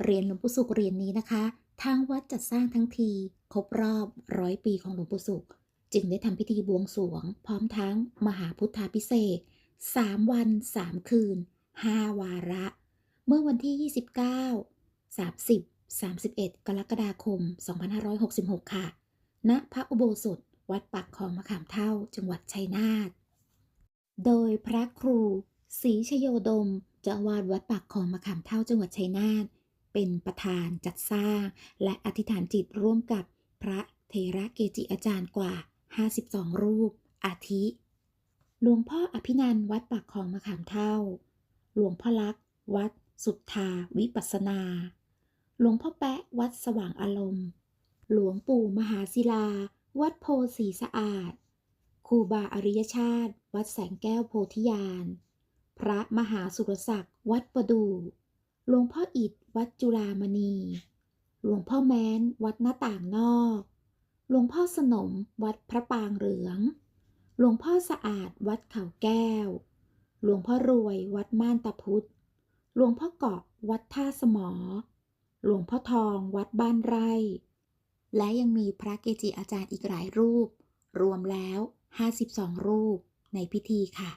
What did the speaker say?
เหรียญหลวงปู่สุขเหรียญนี้นะคะ ทางวัดจัดสร้างทั้งที ครบรอบร้อยปีของหลวงปู่สุข จึงได้ทำพิธีบวงสรวง พร้อมทั้งมหาพุทธาพิเศษก3วัน3คืน5วาระ เมื่อวันที่ 29 30 31 กรกฎาคม 2566 ค่ะ ณ พระอุโบสถ วัดปากคลองมะขามเท่า จังหวัดชัยนาท โดยพระครูศรีชโยดมเจ้าอาวาสวัดปากคลองมะขามเท่า จังหวัดชัยนาท เป็นประธานจัดสร้าง และอธิษฐานจิตร่วมกับพระเทระเกจิอาจารย์กว่า 52 รูป อาทิ หลวงพ่ออภินันวัดปากคลองมะขามเท่า หลวงพ่อลักษณ์วัดสุทธาวิปัสสนา หลวงพ่อแปะวัดสว่างอารมณ์ หลวงปู่มหาศิลา วัดโพสีสะอาด ครูบาอริยชาติ วัดแสงแก้วโพธิญาณ พระมหาสุรศักดิ์ วัดประดู่ หลวงพ่ออิฐวัดจุฬามณี หลวงพ่อแม้น วัดหน้าต่างนอก หลวงพ่อสนม วัดพระปางเหลือง หลวงพ่อสะอาด วัดเขาแก้ว หลวงพ่อรวย วัดม่านตาพุธ หลวงพ่อเกาะ วัดท่าสมอ หลวงพ่อทอง วัดบ้านไร่ และยังมีพระเกจิอาจารย์อีกหลายรูป รวมแล้ว 52 รูปในพิธีค่ะ